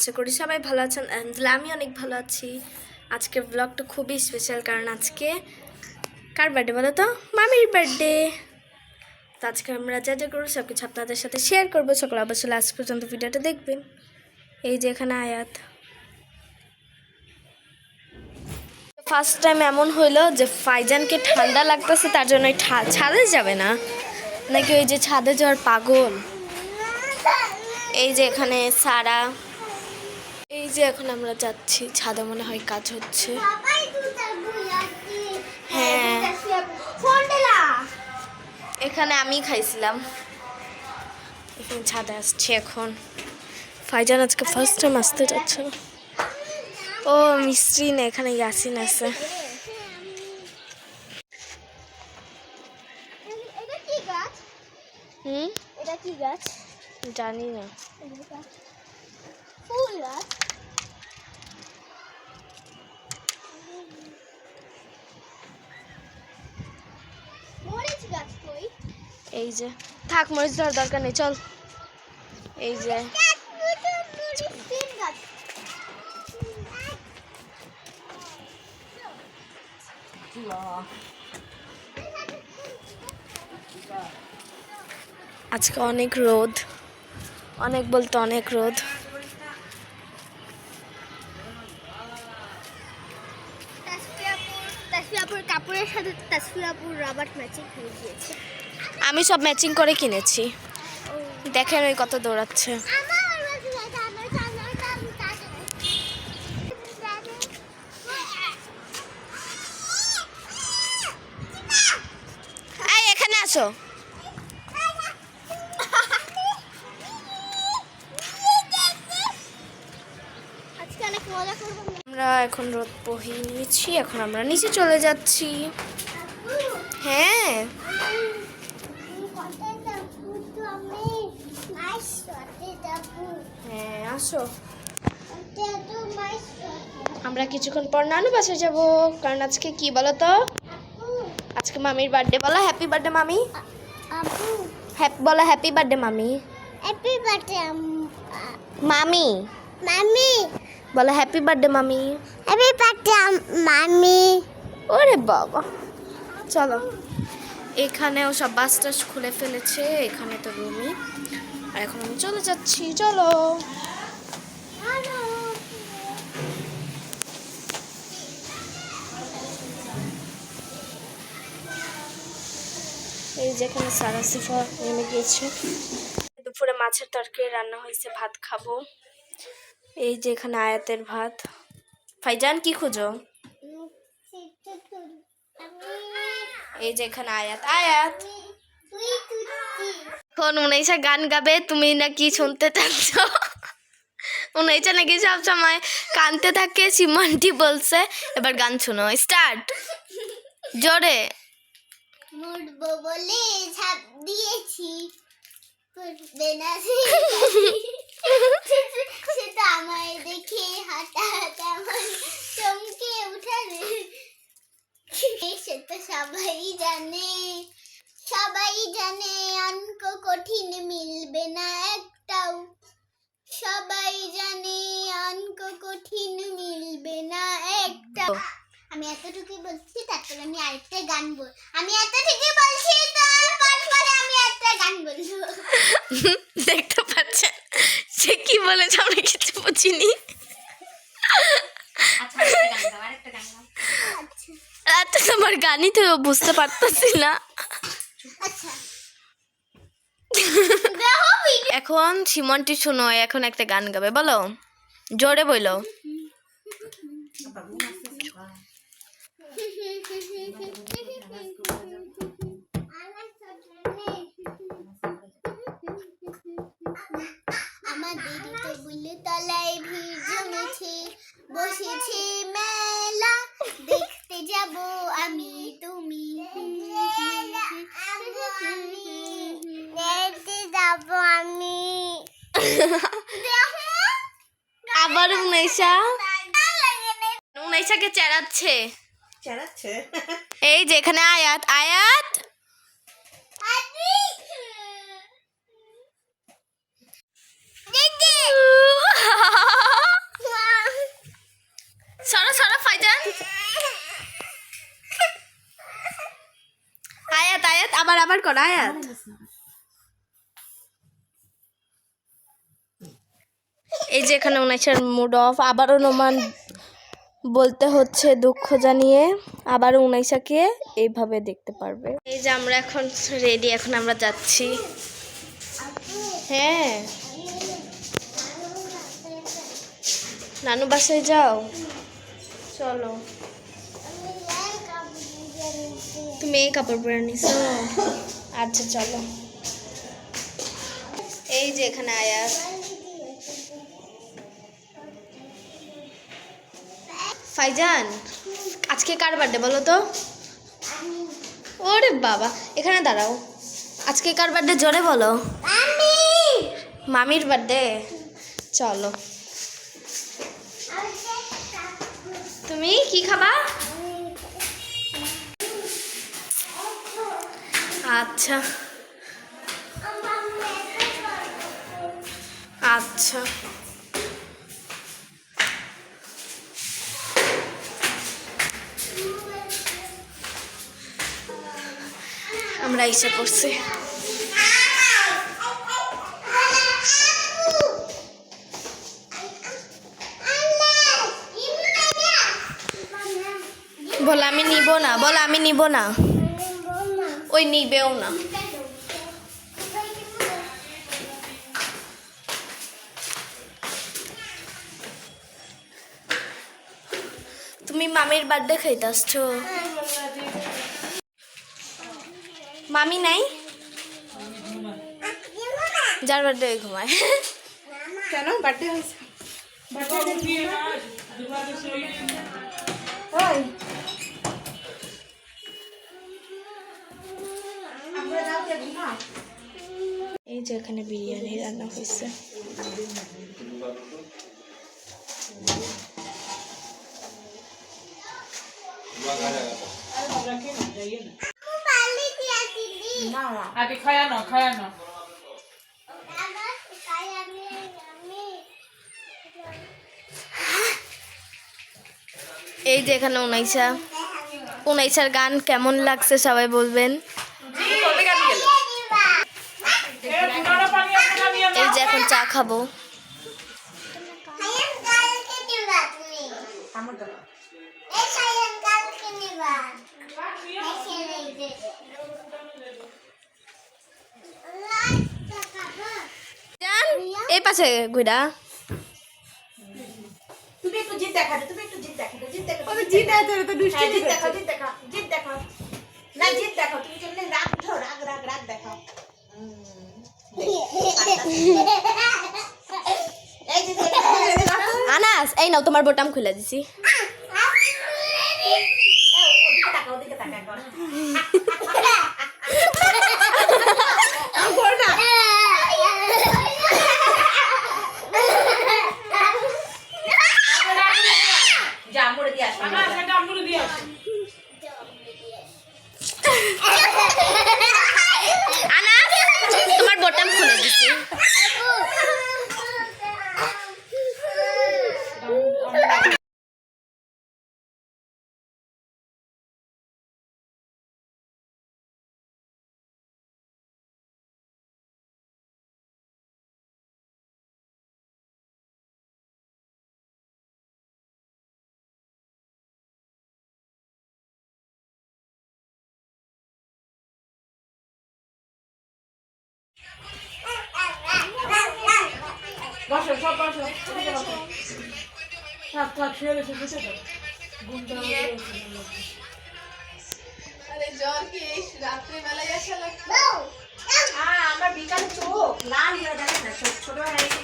আশা করি সবাই ভালো আছেন আলহামদুলিল্লাহ আমি অনেক ভালো আছি। আজকের ব্লগটা খুবই স্পেশাল কারণ আজকে কার বার্থডে বলো তো? মামির বার্থডে তো আজকে আমরা যা যা করব সব কিছু আপনাদের সাথে শেয়ার করব। সকল অবশ্যই লাস্ট পর্যন্ত ভিডিওটা দেখবেন। এই যে এখানে আয়াত। ফার্স্ট টাইম এমন হইল যে ফাইজানকে ঠান্ডা লাগতেছে, তার জন্য ছাদে যাবে না। নাকি ওই যে ছাদে যাওয়ার পাগল? এই যে এখানে সারা এই যে এখন আমরা যাচ্ছি ছাদে মনে হয় কাজ হচ্ছে। হ্যাঁ এখানে আমি খাইছিলাম। এখানে ছাদে আসছি এখন। ফাইজান আজকে ফার্স্ট টাইম আসতে যাচ্ছে। ও মিস্ত্রি না এখানে ইয়াসিন আছে। গাছ? হুম? এটা কি গাছ? জানি না। ফুল গাছ। এই যে, থাক, মরিচ ধর দরকার নেই, চল। এই যে। আজকে অনেক রোদ, অনেক বলতে অনেক রোদ। ম্যাচিং হয়ে গিয়েছে। আমি সব ম্যাচিং করে কিনেছি। দেখেন ওই কত দৌড়াচ্ছে। এখানে আসো। আমরা এখন রোদ বহিয়ে নিয়েছি এখন আমরা নিচে চলে যাচ্ছি। হ্যাঁ। হ্যাঁ আসো। আমরা কিছুক্ষণ পর নানু বাসে যাব। কারণ আজকে কি বলো তো? আজকে মামির বার্থডে বলো। হ্যাপি বার্থডে মামি। হ্যাপি বলো হ্যাপি বার্থডে মামি। হ্যাপি বার্থডে মামি। মামি বলো হ্যাপি বার্থডে মামি। হ্যাপি বার্থডে মামি। ওরে বাবা। চলো। এখানেও সব বাস টাস খুলে ফেলেছে, এখানে তো রুমই। আর এখন আমি চলে যাচ্ছি, চলো। এই যেখানে সারা সিফা নেমে গিয়েছে। দুপুরে মাছের তরকারি রান্না হয়েছে, ভাত খাব। এই যে এখানে আয়াতের ভাত। ফাইজান, কি খুঁজো? এই যে এখানে আয়াত আয়াত। এখন উনাইসা গান গাবে তুমি নাকি শুনতে চাচ্ছ উনাইসা নাকি সব সময় কানতে থাকে সিমান্টি বলছে। এবার গান শুনো স্টার্ট। জোরে। মুড়বো বলে ঝাঁপ দিয়েছি। ফুটবে না সে। সে তো আমায় দেখে হঠাৎ এমন চমকে উঠালে সে তো সবাই জানে সবাই জানে অঙ্ক কঠিন মিলবে না একটাও। সবাই জানে অঙ্ক কঠিন মিলবে না একটাও। আমি এতটুকুই বলছি, তারপরে আমি আরেকটা গান বল, আমি এতটুকুই বলছি তারপরে আমি একটা গান বলব দেখতে পাচ্ছেন সে কি বলেছে আমরা কিছু বুঝিনি আচ্ছা এত গানই তো বুঝতে পারতেছি না। এখন সিমনটি শোনো এখন একটা গান গাবে, বলো। জোরে বইলো। আমাদের তো বুলে তলায় ভিড় জমেছে, বসেছে। আবার উনাইশা উনাইশাকে চেরাচ্ছে এই যেখানে আয়াত। আয়াত! সরা সরা ফাইজান। আয়াত আয়াত আবার আবার কর আয়াত। এই যে এখানে উনাইশার মুড অফ আবারও নোমান বলতে হচ্ছে দুঃখ জানিয়ে, আবারও উনাইশাকে এইভাবে দেখতে পারবে। এই যে আমরা এখন রেডি এখন আমরা যাচ্ছি। হ্যাঁ। নানু বাসায় যাও। চলো। তুমি এই কাপড় পরে নিছো? আচ্ছা চলো। এই যে এখানে আয়াত ফাইজান, আজকে কার বার্থডে বলো তো? ওরে বাবা, এখানে দাঁড়াও। আজকে কার বার্থডে জোরে বলো? মামির বার্থডে চলো। তুমি কি খাবা? আচ্ছা। আচ্ছা। আমরা এসে পড়ছি। বল, আমি নিব না, বল, আমি নিব না। ওই নিবেও না। তুমি মামির বার্থডে খাইতে আসছো? মামি নাই যার বার্থডে ঘুমায় কেন বার্থডে হয়েছে এই যে এখানে বিরিয়ানি রান্না হয়েছে না আগে এই যে এখানে উনাইসা। উনাইসার গান কেমন লাগছে সবাই বলবেন। এই যে এখন চা খাব। পাশে ঘুরা তুমি একটু জিদ দেখা দে তুমি একটু জিদ দেখা দে জিদ দেখা জিদ আছে তো দুষ্টি জিদ দেখা জিদ দেখা জিদ দেখা না দেখো তুমি রাগ রাগ রাগ রাগ দেখাও আনাস এই নাও তোমার বোটাম খুলে দিছি ওদিকে ওদিকে এখন যা মুড়ে দিয়ে আসবে না সেটা আমগুলো দিয়ে আসো আনাস তোমার বোটাম খুলে দিছি বসো সব বসো থাক থাক শুয়ে রয়েছে বুঝে তো ঘুমটা হ্যাঁ আমার বিকালে চোখ লাল হয়ে যাবে না ছোট হয়ে গেছে।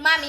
মামি।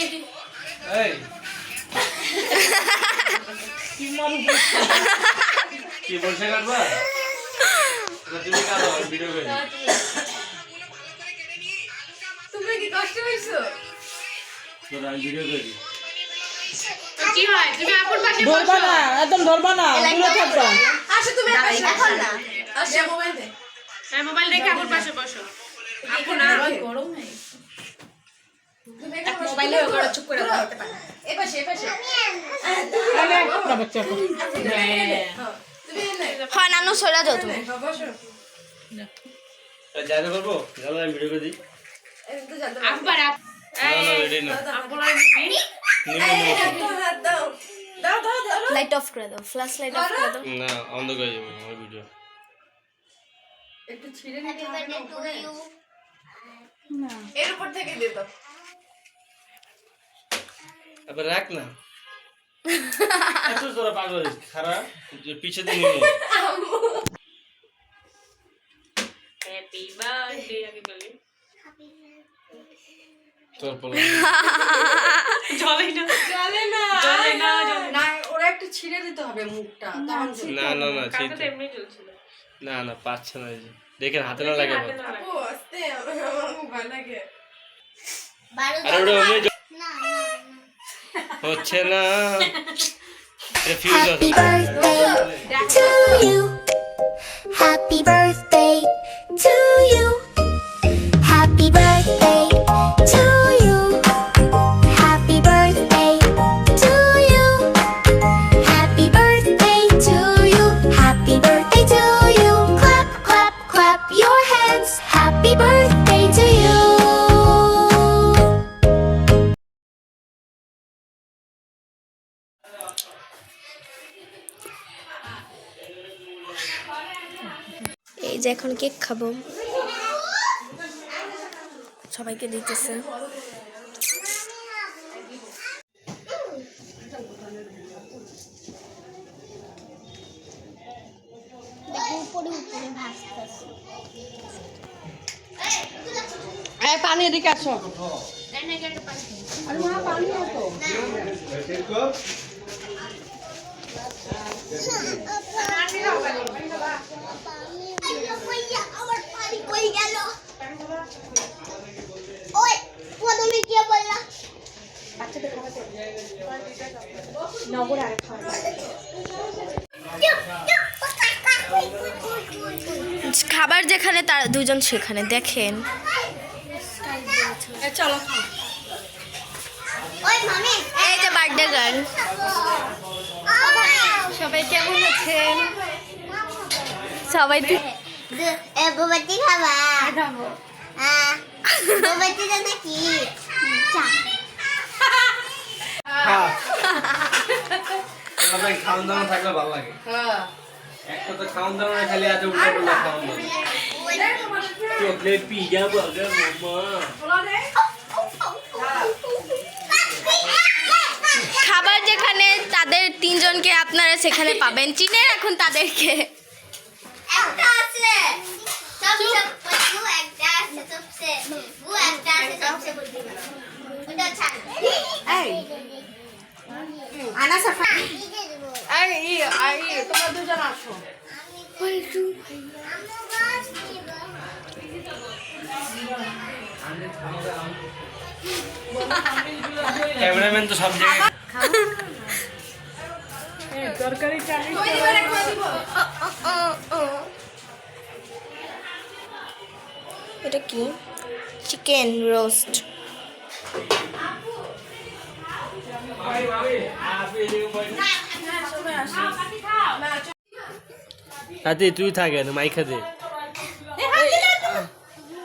এই। কি বলছে কাটবা তুমি কাটো ভিডিও করি তুমি কি কষ্ট হইছো তোর আমি ভিডিও করি কি হয়? তুমি আপুর পাশে ধরবা না একদম ধরবা না দূরে থাকবা। আসো তুমি এখন না। আসো মোবাইল দে। হ্যাঁ মোবাইল রেখে আপুর পাশে বসো। আপু না। গরম নাই। মোবাইলে ওগুলো চুপ করে বলতে পারে। এপাশে এপাশে একটা কো হয়। নানু সরা যাও তুমি। যাইতে পারব চলো আমি ভিডিও করে দিই। না না না। নিম্ন লাইট অফ করে দাও ফ্ল্যাশ লাইট অফ করে দাও। না অন্ধ করে যাব আমার video happy birthday to you এর উপর থেকে দিয়ে দাও। এবার রাখ না। এত তোরা পাগল খারাপ যে পিছে দিয়ে নিবো হ্যাপি বার্থডে আগে বলি। তোর পর জলে না। জলে না। জলে না না। না ওরা একটু ছিঁড়ে দিতে হবে মুখটা। না না না এমনি না না পাচ্ছে না এই। দেখেন হাতে না লাগে আপু আস্তে আমার মুখ ভালো লাগে। আরে ওটা অমনি জ- না না না হচ্ছে না এটা ফিউজ আছে to you. Happy birthday to you. খাব সবাইকে দিতেছে। দেখো উপরে উপরে ভাসতেছে। এই পানি এদিকে আসো। পানি কই গেল। ওই প্রথমে কি বললা? খাবার যেখানে তার দুজন সেখানে দেখেন। চলো এই যে বার্থডে গার্ল। সবাই কেমন আছেন? সবাই খাবা? হ্যাঁ জানা কি খাওয়ান দাওয়ান থাকলে ভালো লাগে। হ্যাঁ। একটা খাওয়ান দাওয়ান খালি আজ উল্টা পাল্টা খাওয়ান চকলেট পিজা বার্গার মোমো। খাবার যেখানে তাদের তিনজনকে আপনারা সেখানে পাবেন। চিনে রাখুন তাদেরকে। আনা সাফা এই আই তোমরা দুজন আসো। ক্যামেরাম্যান তো সব জায়গায়। তরকারি চাই এটা কি? চিকেন রোস্ট হাতে তুই থাকে না মাই খাতে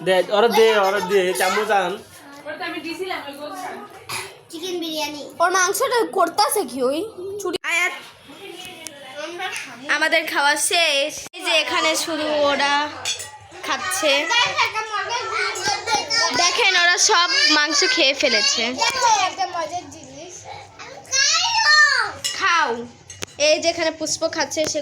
দে ওরা দে ওরা দে চামচ আন। ওর মাংসটা করতেছে কি ওই? ছুটি আমাদের খাওয়া শেষ। এই যে এখানে শুধু ওরা খাচ্ছে। দেখেন ওরা সব মাংস খেয়ে ফেলেছে। খাও। এই যেখানে পুষ্প খাচ্ছে সে